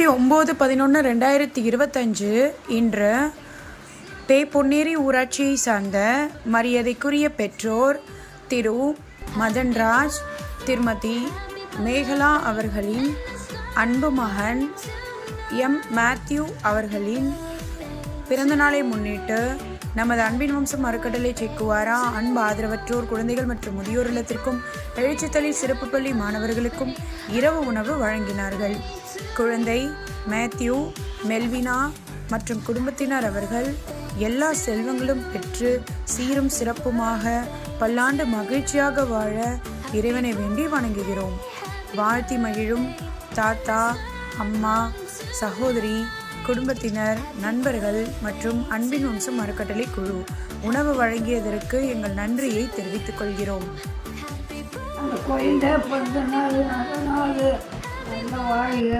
இருபத்தி ஒம்பது பதினொன்று ரெண்டாயிரத்தி இருபத்தஞ்சு இன்று பே பொன்னேரி ஊராட்சியை சார்ந்த மரியாதைக்குரிய பெற்றோர் திரு மதன்ராஜ் திருமதி மேகலா அவர்களின் அன்பு மகன் எம் மேத்யூ அவர்களின் பிறந்தநாளை முன்னிட்டு நமது அன்பின் வம்சம் அறக்கட்டளை செக்குவாரா? அன்பு ஆதரவற்றோர் குழந்தைகள் மற்றும் முதியோர் இல்லத்திற்கும் எழுச்சித்தளி சிறப்பு பள்ளி மாணவர்களுக்கும் இரவு உணவு வழங்கினார்கள். குழந்தை மேத்யூ மெல்வினா மற்றும் குடும்பத்தினர் அவர்கள் எல்லா செல்வங்களும் பெற்று சீரும் சிறப்புமாக பல்லாண்டு மகிழ்ச்சியாக வாழ இறைவனை வேண்டி வணங்குகிறோம். வாழ்த்தி மகிழும் தாத்தா அம்மா சகோதரி குடும்பத்தினர் நண்பர்கள் மற்றும் அன்பின் வம்சம் அறக்கட்டளை குழு உணவு வழங்கியதற்கு எங்கள் நன்றியை தெரிவித்துக் கொள்கிறோம். அந்த குழந்தை பிறந்த நாள் நாள் நல்ல வாழ்க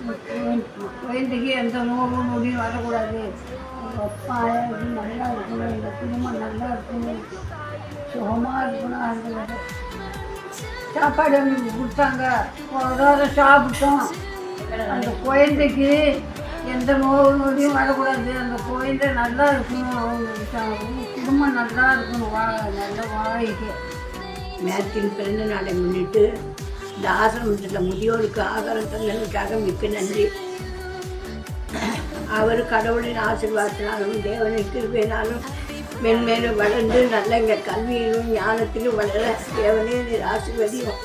இந்த குழந்தைக்கு எந்த நோவும் நொடியும் வரக்கூடாது. அப்பா நல்லா இருக்கணும் இந்த குடும்பம் நல்லா இருக்கணும் சுகமாக இருக்கணும் அந்த சாப்பாடு கொடுத்தாங்க. சாப்பிட்டோம். அந்த குழந்தைக்கு எந்த நோவு நொடியும் வரக்கூடாது. அந்த குழந்தை நல்லா இருக்கணும். அவங்க குடும்பம் நல்லா இருக்கணும். வா நல்ல வாழ்க்கை. மேத்தின் பிறந்த நாளை முன்னிட்டு இந்த ஆசிரமத்தில் முதியோருக்கு ஆகாரம் தந்ததுக்காக மிக்க நன்றி. அவர் கடவுளின் ஆசீர்வாதத்தினாலும் தேவனின் கிருபையினாலும் மென்மேலும் வளர்ந்து நல்ல எங்கள் கல்வியிலும் ஞானத்திலும் வளர தேவனே ஆசீர்வதியும்.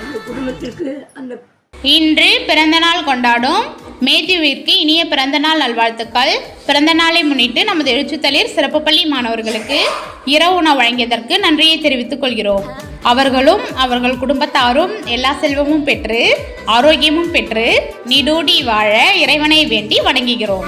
அந்த குடும்பத்திற்கு அந்த இன்று பிறந்தநாள் கொண்டாடும் மேத்யூவிற்கு இனிய பிறந்தநாள் நல்வாழ்த்துக்கள். பிறந்தநாளை முன்னிட்டு நமது எழுச்சித்தளிர் சிறப்பு பள்ளி மாணவர்களுக்கு இரவு உணவு வழங்கியதற்கு நன்றியை தெரிவித்துக் கொள்கிறோம். அவர்களும் அவர்கள் குடும்பத்தாரும் எல்லா செல்வமும் பெற்று ஆரோக்கியமும் பெற்று நீடூடி வாழ இறைவனை வேண்டி வணங்குகிறோம்.